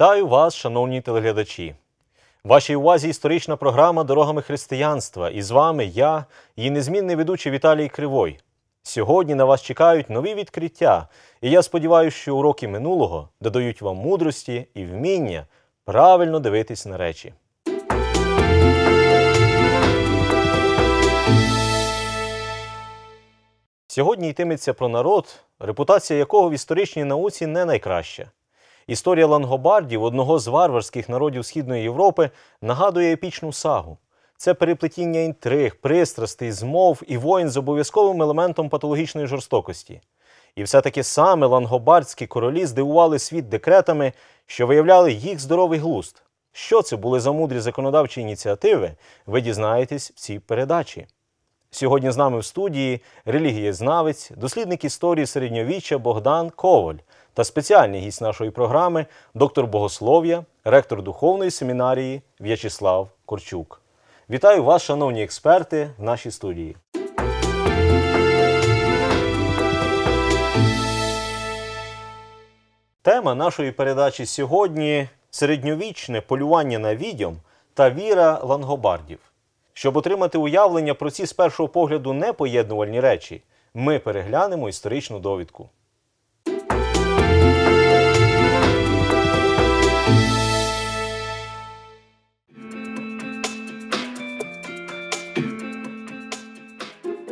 Вітаю вас, шановні телеглядачі. Вашій увазі історична програма Дорогами християнства. І з вами я, її незмінний ведучий Віталій Кривой. Сьогодні на вас чекають нові відкриття, і я сподіваюся, що уроки минулого додають вам мудрості і вміння правильно дивитись на речі. Сьогодні йтиметься про народ, репутація якого в історичній науці не найкраща. Історія лангобардів, одного з варварських народів Східної Європи, нагадує епічну сагу. Це переплетіння інтриг, пристрастей, змов і воїн з обов'язковим елементом патологічної жорстокості. І все-таки саме лангобардські королі здивували світ декретами, що виявляли їх здоровий глузд. Що це були за мудрі законодавчі ініціативи, ви дізнаєтесь в цій передачі. Сьогодні з нами в студії релігієзнавець, дослідник історії середньовіччя Богдан Коваль та спеціальний гість нашої програми, доктор богослов'я, ректор духовної семінарії В'ячеслав Корчук. Вітаю вас, шановні експерти, в нашій студії. Тема нашої передачі сьогодні середньовічне полювання на відьом та віра лангобардів. Щоб отримати уявлення про ці з першого погляду непоєднувальні речі, ми переглянемо історичну довідку.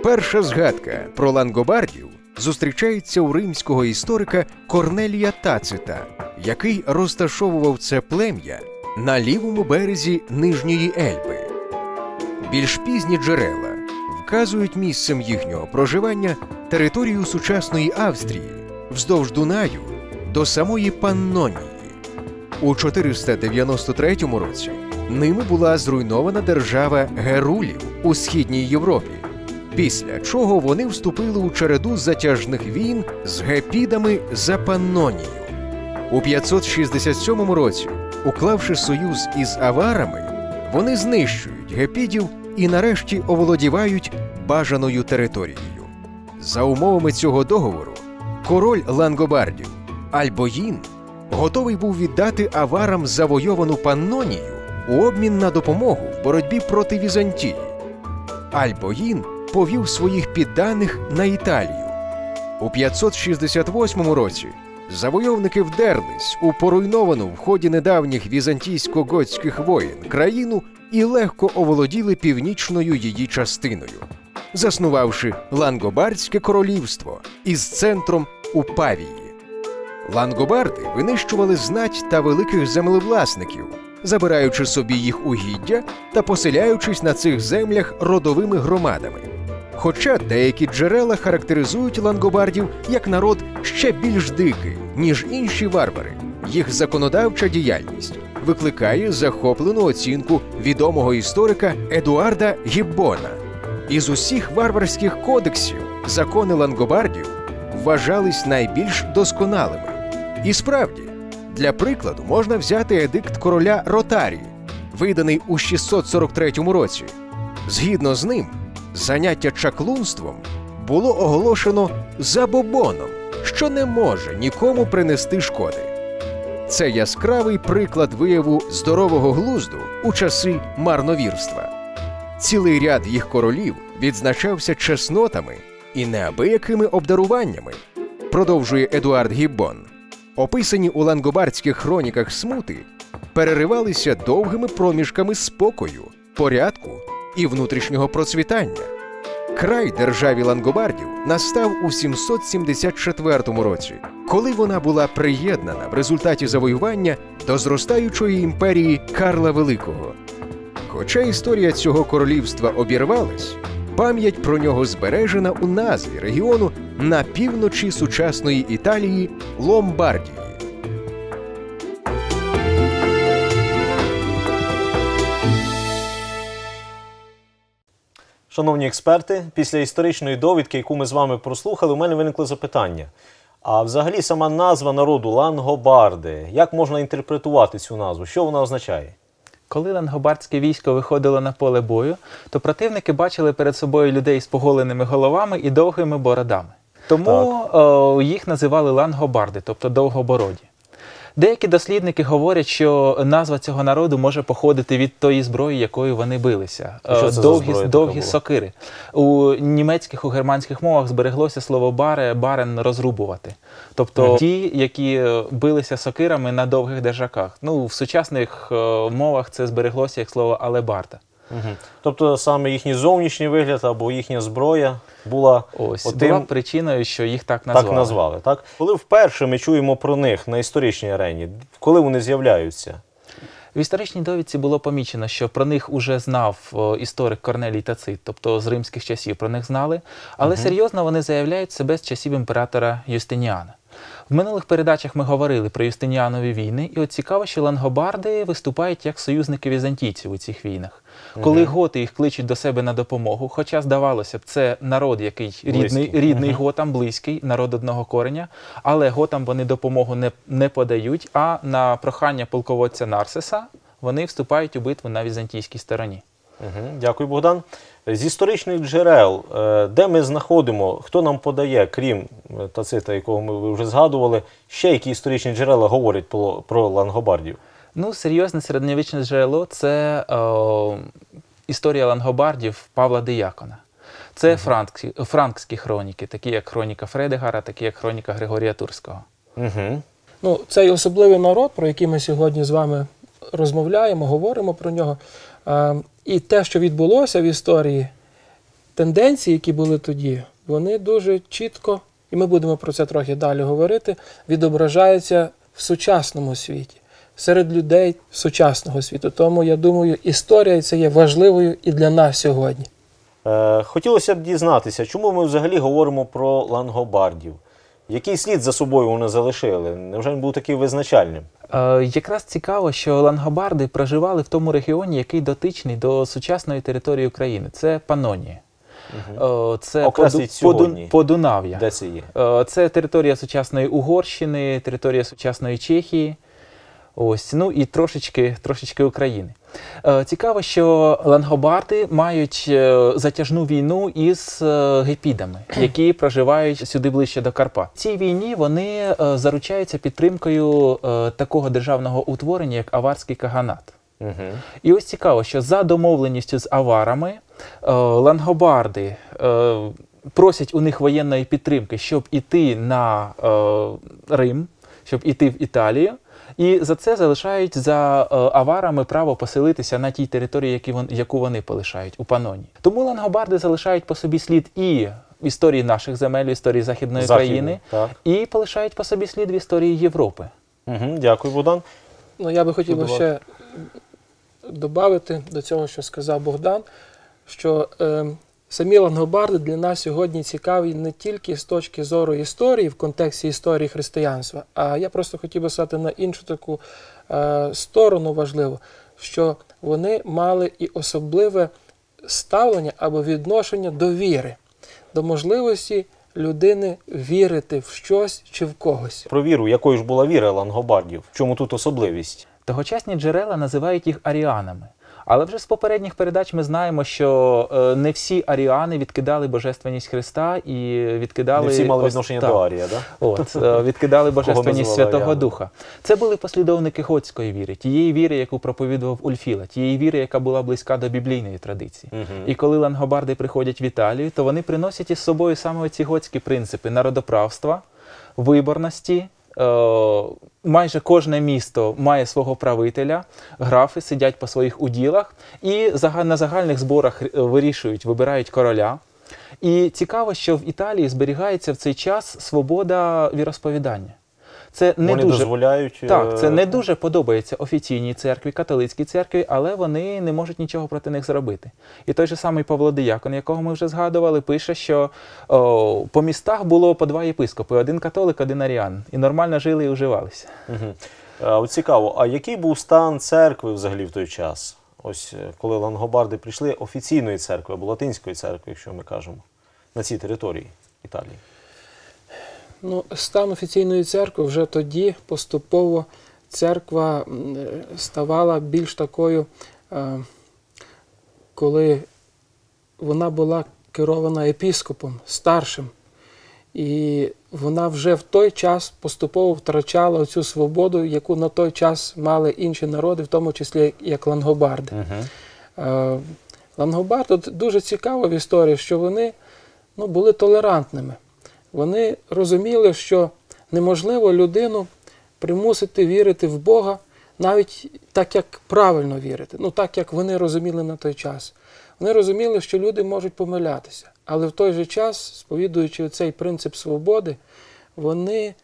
Перша згадка про лангобардів зустрічається у римського історика Корнелія Тацита, який розташовував це плем'я на лівому березі Нижньої Ельби. Більш пізні джерела вказують місцем їхнього проживання територію сучасної Австрії вздовж Дунаю до самої Паннонії. У 493 році ними була зруйнована держава Герулів у східній Європі, після чого вони вступили у череду затяжних війн з гепідами за Паннонію. У 567 році, уклавши союз із аварами, вони знищують гепідів і нарешті оволодівають бажаною територією. За умовами цього договору, король лангобардів Альбоїн готовий був віддати аварам завойовану Паннонію у обмін на допомогу в боротьбі проти Візантії. Альбоїн повів своїх підданих на Італію. У 568 році завойовники вдерлись у поруйновану в ході недавніх візантійсько-готських воєн країну і легко оволоділи північною її частиною, заснувавши Лангобардське королівство із центром у Павії. Лангобарди винищували знать та великих землевласників, забираючи собі їх угіддя та поселяючись на цих землях родовими громадами. Хоча деякі джерела характеризують лангобардів як народ ще більш дикий, ніж інші варвари, їх законодавча діяльність викликає захоплену оцінку відомого історика Едуарда Гіббона. Із усіх варварських кодексів закони лангобардів вважались найбільш досконалими. І справді, для прикладу можна взяти едикт короля Ротарії, виданий у 643 році. Згідно з ним, заняття чаклунством було оголошено забобоном, що не може нікому принести шкоди. Це яскравий приклад вияву здорового глузду у часи марновірства. Цілий ряд їх королів відзначався чеснотами і неабиякими обдаруваннями, продовжує Едуард Гіббон. Описані у лангобардських хроніках смути переривалися довгими проміжками спокою, порядку і внутрішнього процвітання. Край державі лангобардів настав у 774 році, коли вона була приєднана в результаті завоювання до зростаючої імперії Карла Великого. Хоча історія цього королівства обірвалась, пам'ять про нього збережена у назві регіону на півночі сучасної Італії Ломбардії. Шановні експерти, після історичної довідки, яку ми з вами прослухали, у мене виникло запитання. А взагалі сама назва народу лангобарди, як можна інтерпретувати цю назву? Що вона означає? Коли лангобардське військо виходило на поле бою, то противники бачили перед собою людей з поголеними головами і довгими бородами. Тому о, їх називали лангобарди, тобто довгобороді. Деякі дослідники говорять, що назва цього народу може походити від тої зброї, якою вони билися. Що Е, це за довгі така довгі була? сокири. У німецьких, у германських мовах збереглося слово баре, барен розрубувати. Тобто ті, які е, билися сокирами на довгих держаках. Ну, в сучасних е, мовах це збереглося як слово алебарда. Угу. Тобто саме їхній зовнішній вигляд або їхня зброя була Ось отим, була причиною, що їх так назвали. так назвали. Так? Коли вперше ми чуємо про них на історичній арені, коли вони з'являються? В історичній довідці було помічено, що про них уже знав історик Корнелій Тацит, тобто з римських часів про них знали, але серйозно вони заявляють себе з часів імператора Юстиніана. В минулих передачах ми говорили про Юстиніанові війни, і от цікаво, що лангобарди виступають як союзники візантійців у цих війнах. Коли готи їх кличуть до себе на допомогу, хоча здавалося б, це народ, який рідний, рідний готам, близький, народ одного кореня, але готам вони допомогу не, не подають, а на прохання полководця Нарсеса вони вступають у битву на візантійській стороні. Угу. Дякую, Богдан. З історичних джерел, е, де ми знаходимо, хто нам подає, крім е, Тацита, якого ми ви вже згадували, ще які історичні джерела говорять про, про лангобардів? Ну, серйозне середньовічне джерело це е, історія лангобардів Павла Диякона. Це франкські, франкські хроніки, такі як хроніка Фредегара, такі як хроніка Григорія Турського. Угу. Ну, цей особливий народ, про який ми сьогодні з вами розмовляємо, говоримо про нього. І те, що відбулося в історії, тенденції, які були тоді, вони дуже чітко, і ми будемо про це трохи далі говорити, відображаються в сучасному світі, серед людей сучасного світу. Тому я думаю, історія це є важливою і для нас сьогодні. Е, хотілося б дізнатися, чому ми взагалі говоримо про лангобардів? Який слід за собою вони залишили? Невже він був такий визначальним? Е, якраз цікаво, що лангобарди проживали в тому регіоні, який дотичний до сучасної території України. Це Панонія. Угу. Це. Подунав'я. Де це є? Е, Це територія сучасної Угорщини, територія сучасної Чехії. Ось, ну і трошечки, трошечки України. Е, Цікаво, що лангобарди мають е, затяжну війну із е, гепідами, які проживають сюди ближче до Карпат. Цій війні вони заручаються підтримкою такого державного утворення, як Аварський каганат. Угу. І ось цікаво, що за домовленістю з аварами лангобарди просять у них воєнної підтримки, щоб іти на е, Рим, щоб іти в Італію. І за це залишають за е, аварами право поселитися на тій території, які вон, яку вони полишають у Паноні. Тому лангобарди залишають по собі слід і в історії наших земель, в історії Західної Західної, країни, так. і полишають по собі слід в історії Європи. Угу. Дякую, Богдан. Ну, я би хотів би ще додати до цього, що сказав Богдан, що е, самі лангобарди для нас сьогодні цікаві не тільки з точки зору історії в контексті історії християнства, а я просто хотів би сказати на іншу таку е, сторону важливу, що вони мали і особливе ставлення або відношення до віри, до можливості людини вірити в щось чи в когось. Про віру, якою ж була віра лангобардів? В чому тут особливість? Тогочасні джерела називають їх аріанами. Але вже з попередніх передач ми знаємо, що е, не всі аріани відкидали божественність Христа і відкидали Не всі мали відношення так. до Арія, да? От, е, відкидали божественність Святого аріанами? Духа. Це були послідовники готської віри, тієї віри, яку проповідував Ульфіла, тієї віри, яка була близька до біблійної традиції. Мгм. І коли лангобарди приходять в Італію, то вони приносять із собою саме ці готські принципи народоправства, виборності. Е, майже кожне місто має свого правителя, графи сидять по своїх уділах і на загальних зборах е, вирішують, вибирають короля. І цікаво, що в Італії зберігається в цей час свобода віросповідання. Це не Вони дуже дозволяють. так, це е, не дуже подобається офіційній церкві, католицькій церкві, але вони не можуть нічого проти них зробити. І той же самий Павло Диякон, якого ми вже згадували, пише, що о, по містах було по два єпископи: один католик, один аріан. І нормально жили і уживалися. Мгм. А, от цікаво, а який був стан церкви взагалі в той час? Ось е, коли лангобарди прийшли офіційної церкви або латинської церкви, якщо ми кажемо, на цій території Італії. Ну, стан офіційної церкви вже тоді поступово церква е, ставала більш такою, е, коли вона була керована епіскопом, старшим. І вона вже в той час поступово втрачала цю свободу, яку на той час мали інші народи, в тому числі як лангобарди. Е, Лангобард от дуже цікаво в історії, що вони ну, були толерантними. Вони розуміли, що неможливо людину примусити вірити в Бога, навіть так, як правильно вірити, ну так, як вони розуміли на той час. Вони розуміли, що люди можуть помилятися, але в той же час, сповідуючи цей принцип свободи, вони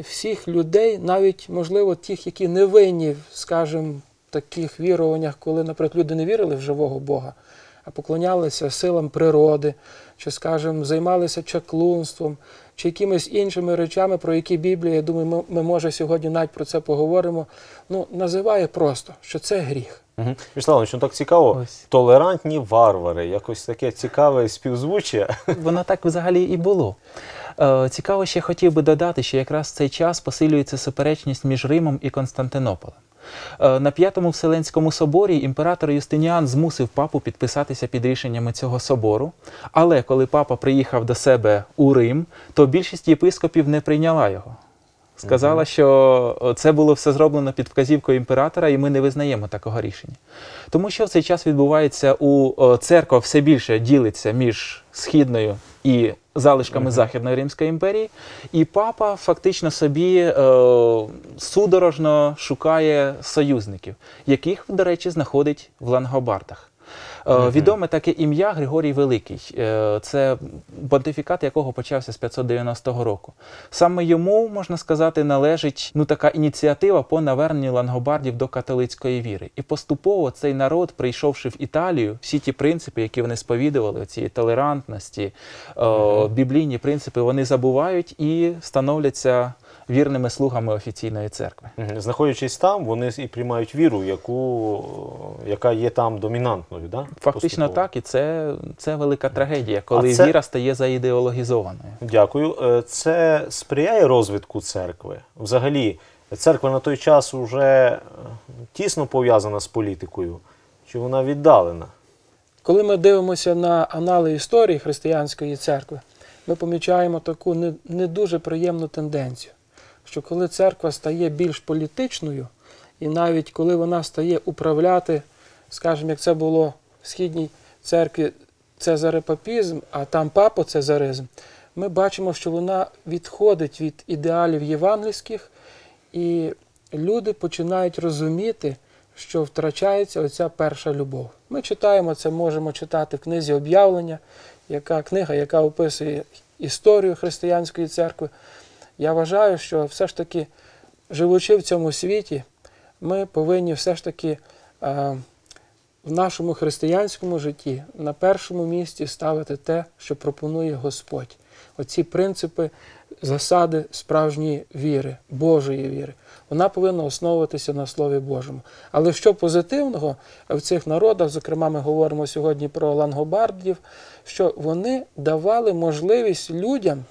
всіх людей, навіть, можливо, тих, які не винні, скажімо, в таких віруваннях, коли, наприклад, люди не вірили в живого Бога, поклонялися силам природи, чи, скажімо, займалися чаклунством, чи якимись іншими речами, про які Біблія, я думаю, ми, ми може сьогодні навіть про це поговоримо. Ну, називає просто, що це гріх. Угу. Вячеслав, що так цікаво, Ось. толерантні варвари, якось таке цікаве співзвуччя. Воно так взагалі і було. Е, Цікаво, ще хотів би додати, що якраз в цей час посилюється суперечність між Римом і Константинополем. Е, На П'ятому Вселенському соборі імператор Юстиніан змусив папу підписатися під рішеннями цього собору. Але коли папа приїхав до себе у Рим, то більшість єпископів не прийняла його. Сказала, що це було все зроблено під вказівкою імператора, і ми не визнаємо такого рішення. Тому що в цей час відбувається у о, церква все більше ділиться між східною і залишками Західної Римської імперії, і папа фактично собі е, судорожно шукає союзників, яких, до речі, знаходить в Лангобардах. Е, Відоме таке ім'я Григорій Великий. Е, Це понтифікат, якого почався з 590 року. Саме йому, можна сказати, належить ну, така ініціатива по наверненню лангобардів до католицької віри. І поступово цей народ, прийшовши в Італію, всі ті принципи, які вони сповідували, цієї толерантності, е, біблійні принципи, вони забувають і становляться вірними слугами офіційної церкви. Знаходячись там, вони і приймають віру, яку, яка є там домінантною. Да? Фактично Поступово. так, і це, це велика трагедія, коли це- віра стає заідеологізованою. Дякую. Е, Це сприяє розвитку церкви. Взагалі, церква на той час вже тісно пов'язана з політикою, чи вона віддалена? Коли ми дивимося на анали історії християнської церкви, ми помічаємо таку не, не дуже приємну тенденцію, що коли церква стає більш політичною, і навіть коли вона стає управляти, скажімо, як це було в східній церкві цезарепапізм, а там папоцезаризм, ми бачимо, що вона відходить від ідеалів євангельських, і люди починають розуміти, що втрачається оця перша любов. Ми читаємо це, можемо читати в книзі об'явлення, яка книга, яка описує історію християнської церкви. Я вважаю, що все ж таки, живучи в цьому світі, ми повинні все ж таки е, в нашому християнському житті на першому місці ставити те, що пропонує Господь. Оці принципи, засади справжньої віри, Божої віри. Вона повинна основуватися на Слові Божому. Але що позитивного в цих народах, зокрема, ми говоримо сьогодні про лангобардів, що вони давали можливість людям,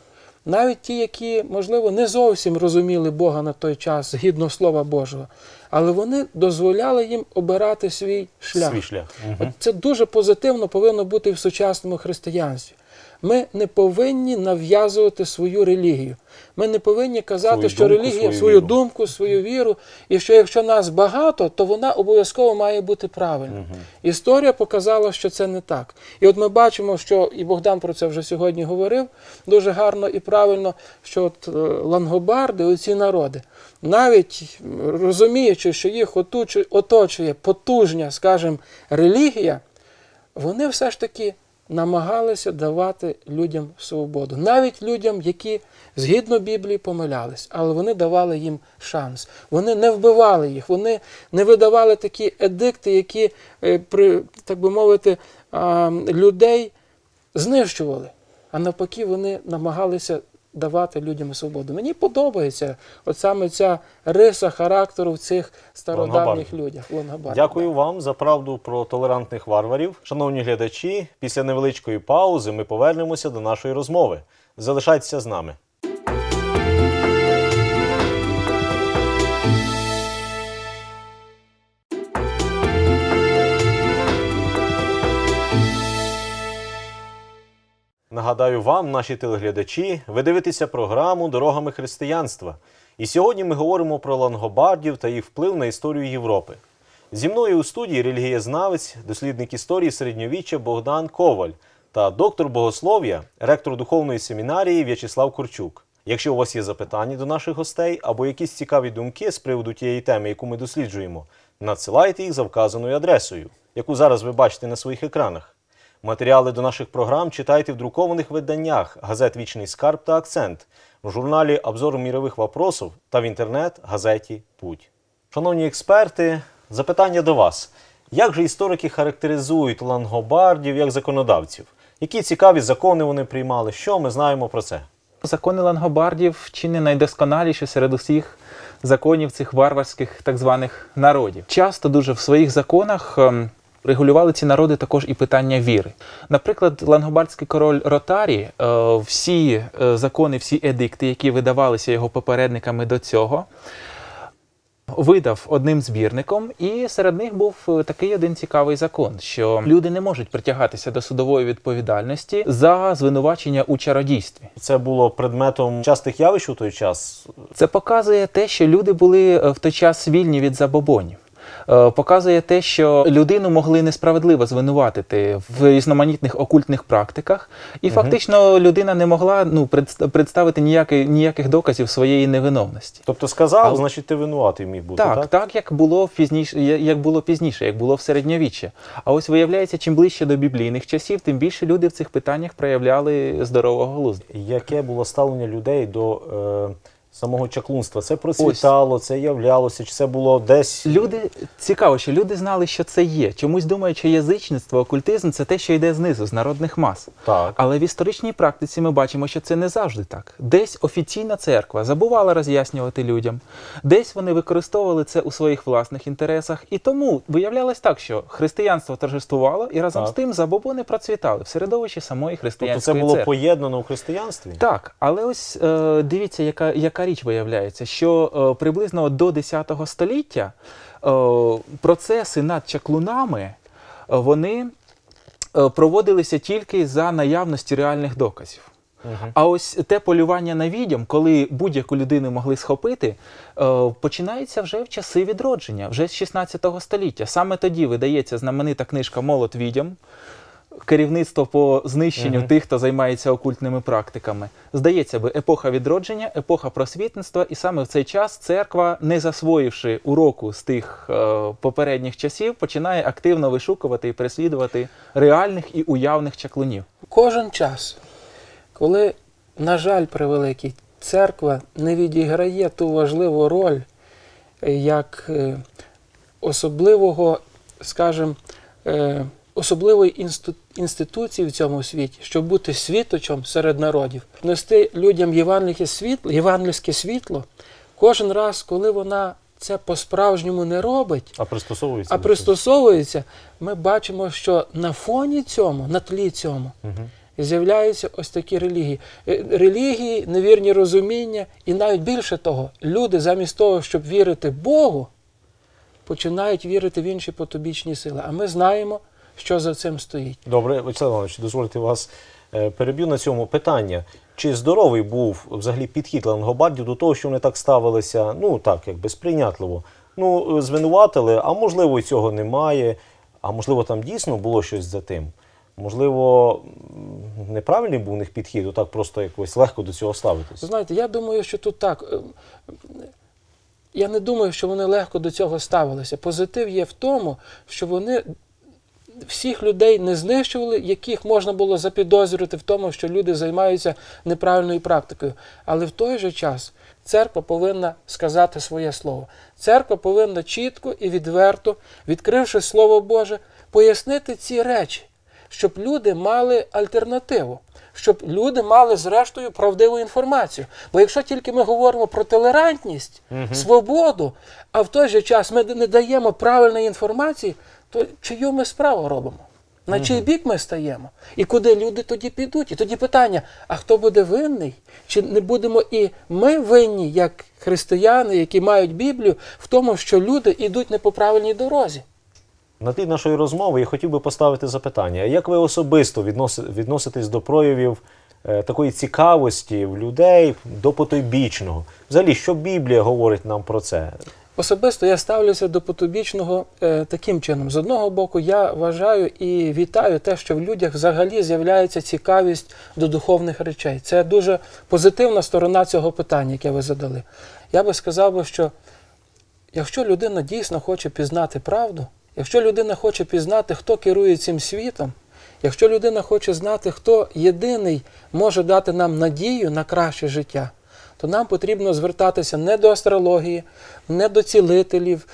навіть ті, які, можливо, не зовсім розуміли Бога на той час, згідно Слова Божого, але вони дозволяли їм обирати свій шлях. Свій шлях. Угу. От це дуже позитивно повинно бути в сучасному християнстві. Ми не повинні нав'язувати свою релігію. Ми не повинні казати, Свою що думку, релігія свою свою думку, свою віру, і що якщо нас багато, то вона обов'язково має бути правильною. Історія показала, що це не так. І от ми бачимо, що і Богдан про це вже сьогодні говорив дуже гарно і правильно, що от е, лангобарди, оці народи, навіть розуміючи, що їх оточує потужня, скажімо, релігія, вони все ж таки намагалися давати людям свободу. Навіть людям, які згідно Біблії помилялись, але вони давали їм шанс. Вони не вбивали їх, вони не видавали такі едикти, які, е, так би мовити, людей знищували. А навпаки, вони намагалися давати людям свободу. Мені подобається от саме ця риса характеру в цих стародавніх людях. Лангобардів. Дякую вам за правду про толерантних варварів. Шановні глядачі, після невеличкої паузи ми повернемося до нашої розмови. Залишайтеся з нами. Нагадаю вам, наші телеглядачі, ви дивитеся програму Дорогами християнства. І сьогодні ми говоримо про лангобардів та їх вплив на історію Європи. Зі мною у студії релігієзнавець, дослідник історії середньовіччя Богдан Коваль та доктор богослов'я, ректор духовної семінарії В'ячеслав Корчук. Якщо у вас є запитання до наших гостей або якісь цікаві думки з приводу тієї теми, яку ми досліджуємо, надсилайте їх за вказаною адресою, яку зараз ви бачите на своїх екранах. Матеріали до наших програм читайте в друкованих виданнях газет Вічний скарб та акцент, в журналі Обзор мірових вопросов та в інтернет-газеті Путь. Шановні експерти, запитання до вас. Як же історики характеризують лангобардів як законодавців? Які цікаві закони вони приймали? Що ми знаємо про це? Закони лангобардів чи не найдосконаліші серед усіх законів цих варварських так званих народів. Часто дуже в своїх законах ем, регулювали ці народи також і питання віри. Наприклад, лангобардський король Ротарі, е, всі е, закони, всі едикти, які видавалися його попередниками до цього. Видав одним збірником, і серед них був е, такий один цікавий закон, що люди не можуть притягатися до судової відповідальності за звинувачення у чародійстві. Це було предметом частих явищ у той час. Це показує те, що люди були в той час вільні від забобонів. Е, Показує те, що людину могли несправедливо звинуватити в різноманітних окультних практиках, і фактично людина не могла ну, предс- представити ніяких, ніяких доказів своєї невиновності. Тобто сказав, А- значить ти винуватий міг бути. Так, Так, так, як було пізніше, як було пізніше, як було в середньовіччі. А ось виявляється, чим ближче до біблійних часів, тим більше люди в цих питаннях проявляли здорового глузду. Яке було ставлення людей до е, самого чаклунства? Це процвітало, це являлося, чи це було десь. Люди цікаво, що люди знали, що це є. Чомусь думають, що язичництво, окультизм це те, що йде знизу, з народних мас. Так. Але в історичній практиці ми бачимо, що це не завжди так. Десь офіційна церква забувала роз'яснювати людям, десь вони використовували це у своїх власних інтересах. І тому виявлялось так, що християнство торжествувало і разом Так. з тим забобони процвітали в середовищі самої Тобто це було церкви. поєднано у християнстві? Так, але ось е, дивіться, яка, яка річ виявляється, що е, приблизно до 10 століття е, процеси над чаклунами е, вони проводилися тільки за наявності реальних доказів. А ось те полювання на відьом, коли будь-яку людину могли схопити, починається вже в часи відродження, вже з 16 століття. Саме тоді видається знаменита книжка Молот відьом. Керівництво по знищенню тих, хто займається окультними практиками. Здається би, епоха відродження, епоха просвітництва, і саме в цей час церква, не засвоївши уроку з тих е, попередніх часів, починає активно вишукувати і переслідувати реальних і уявних чаклунів. Кожен час, коли, на жаль, превеликий, церква не відіграє ту важливу роль як е, особливого, скажімо, е, особливої інституції в цьому світі, щоб бути світочом серед народів, нести людям євангельське світло, євангельське світло, кожен раз, коли вона це по-справжньому не робить, А пристосовується. а пристосовується, ми бачимо, що на фоні цьому, на тлі цьому? Мгм. з'являються ось такі релігії. Е, Релігії, невірні розуміння, і навіть більше того, люди замість того, щоб вірити Богу, починають вірити в інші потобічні сили. А ми знаємо, що за цим стоїть. Добре, Вячеслав Іванович, дозвольте вас е, переб'ю на цьому питання. Чи здоровий був взагалі підхід лангобардів до того, що вони так ставилися, ну так, якби сприйнятливо. Ну, е, звинуватили, а можливо, і цього немає, а можливо, там дійсно було щось за тим. Можливо, неправильний був у них підхід, отак просто якось легко до цього ставитись. Знаєте, я думаю, що тут так. е, Я не думаю, що вони легко до цього ставилися. Позитив є в тому, що вони всіх людей не знищували, яких можна було запідозрювати в тому, що люди займаються неправильною практикою. Але в той же час церква повинна сказати своє слово. Церква повинна чітко і відверто, відкривши Слово Боже, пояснити ці речі, щоб люди мали альтернативу. Щоб люди мали зрештою правдиву інформацію. Бо якщо тільки ми говоримо про толерантність, свободу, а в той же час ми не даємо правильної інформації, то чию ми справу робимо? На чий бік ми стаємо? І куди люди тоді підуть? І тоді питання: а хто буде винний? Чи не будемо і ми винні, як християни, які мають Біблію, в тому, що люди йдуть не по правильній дорозі? На тлі нашої розмови я хотів би поставити запитання: як ви особисто відноси- відноситесь до проявів е, такої цікавості в людей до потойбічного. Взагалі, що Біблія говорить нам про це? Особисто я ставлюся до потубічного е, таким чином. З одного боку, я вважаю і вітаю те, що в людях взагалі з'являється цікавість до духовних речей. Це дуже позитивна сторона цього питання, яке ви задали. Я би сказав, що якщо людина дійсно хоче пізнати правду, якщо людина хоче пізнати, хто керує цим світом, якщо людина хоче знати, хто єдиний може дати нам надію на краще життя, то нам потрібно звертатися не до астрології, не до цілителів,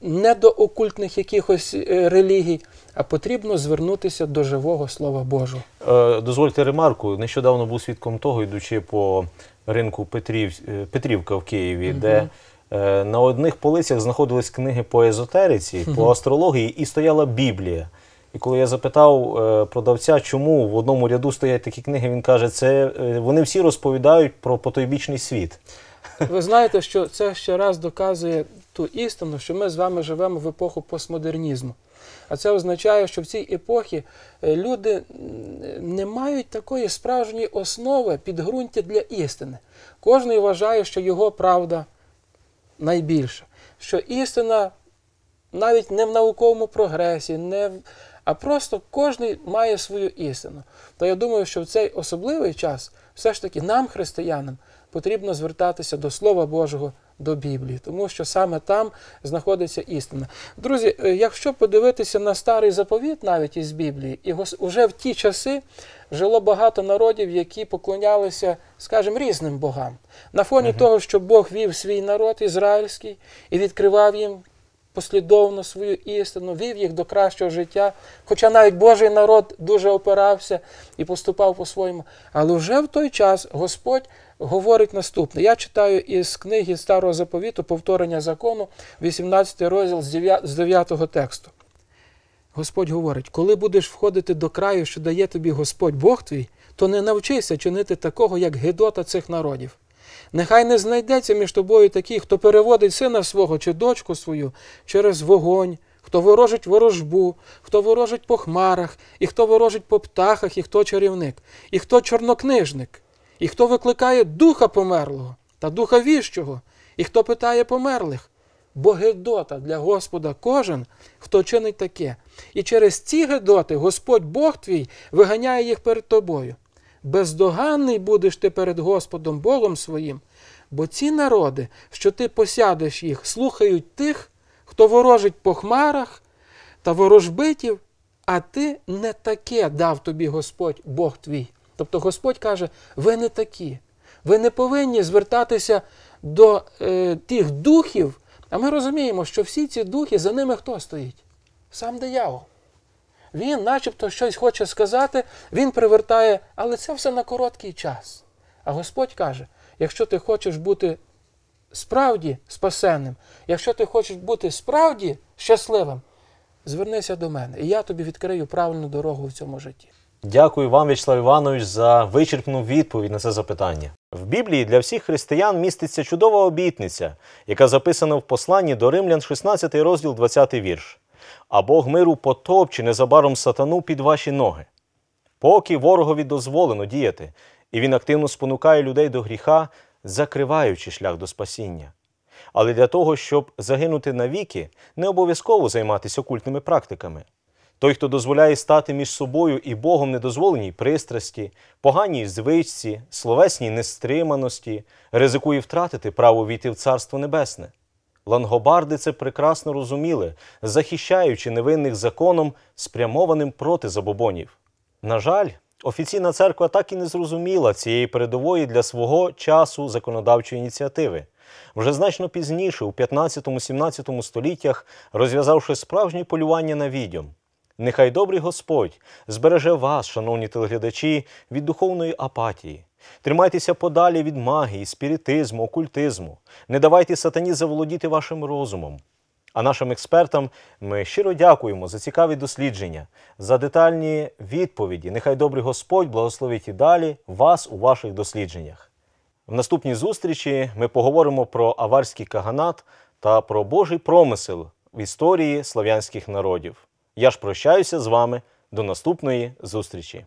не до окультних якихось е, релігій, а потрібно звернутися до живого Слова Божого. Е, Дозвольте ремарку. Нещодавно був свідком того, йдучи по ринку Петрів, е, Петрівка в Києві, де е, на одних полицях знаходились книги по езотериці, по астрології, і стояла Біблія. І коли я запитав е, продавця, чому в одному ряду стоять такі книги, він каже, це е, вони всі розповідають про потойбічний світ. Ви знаєте, що це ще раз доказує ту істину, що ми з вами живемо в епоху постмодернізму. А це означає, що в цій епохі е, люди не мають такої справжньої основи підґрунтя для істини. Кожен вважає, що його правда найбільша, що істина навіть не в науковому прогресі, не в... а просто кожен має свою істину. То я думаю, що в цей особливий час все ж таки нам, християнам, потрібно звертатися до Слова Божого, до Біблії, тому що саме там знаходиться істина. Друзі, е, якщо подивитися на старий заповіт навіть із Біблії, і уже в ті часи жило багато народів, які поклонялися, скажімо, різним богам. На фоні того, що Бог вів свій народ ізраїльський і відкривав їм послідовно свою істину, вів їх до кращого життя. Хоча навіть Божий народ дуже опирався і поступав по-своєму. Але вже в той час Господь говорить наступне. Я читаю із книги Старого заповіту повторення закону, 18 розділ з 9 тексту. Господь говорить: коли будеш входити до краю, що дає тобі Господь Бог твій, то не навчися чинити такого, як гидота цих народів. Нехай не знайдеться між тобою такий, хто переводить сина свого чи дочку свою через вогонь, хто ворожить ворожбу, хто ворожить по хмарах, і хто ворожить по птахах, і хто чарівник, і хто чорнокнижник, і хто викликає духа померлого та духа віщого, і хто питає померлих. Бо гедота для Господа кожен, хто чинить таке. І через ці гедоти Господь Бог твій виганяє їх перед тобою. Бездоганний будеш ти перед Господом Богом своїм, бо ці народи, що ти посядеш їх, слухають тих, хто ворожить по хмарах та ворожбитів, а ти не таке дав тобі Господь Бог твій. Тобто Господь каже, ви не такі. Ви не повинні звертатися до е, тих духів, а ми розуміємо, що всі ці духи, за ними хто стоїть? Сам диявол. Він, начебто, щось хоче сказати, він привертає, але це все на короткий час. А Господь каже: якщо ти хочеш бути справді спасенним, якщо ти хочеш бути справді щасливим, звернися до мене, і я тобі відкрию правильну дорогу в цьому житті. Дякую вам, В'ячеслав Іванович, за вичерпну відповідь на це запитання. В Біблії для всіх християн міститься чудова обітниця, яка записана в посланні до Римлян, 16 розділ, 20 вірш. А Бог миру потопче незабаром сатану під ваші ноги. Поки ворогові дозволено діяти, і він активно спонукає людей до гріха, закриваючи шлях до спасіння. Але для того, щоб загинути навіки, не обов'язково займатися окультними практиками. Той, хто дозволяє стати між собою і Богом недозволеній пристрасті, поганій звичці, словесній нестриманості, ризикує втратити право війти в Царство Небесне. Лангобарди це прекрасно розуміли, захищаючи невинних законом, спрямованим проти забобонів. На жаль, офіційна церква так і не зрозуміла цієї передової для свого часу законодавчої ініціативи. Вже значно пізніше, у 15-17 століттях, розв'язавши справжнє полювання на відьом. Нехай добрий Господь збереже вас, шановні телеглядачі, від духовної апатії. Тримайтеся подалі від магії, спіритизму, окультизму. Не давайте сатані заволодіти вашим розумом. А нашим експертам ми щиро дякуємо за цікаві дослідження, за детальні відповіді. Нехай добрий Господь благословить і далі вас у ваших дослідженнях. В наступній зустрічі ми поговоримо про аварський каганат та про Божий промисел в історії слав'янських народів. Я ж прощаюся з вами до наступної зустрічі.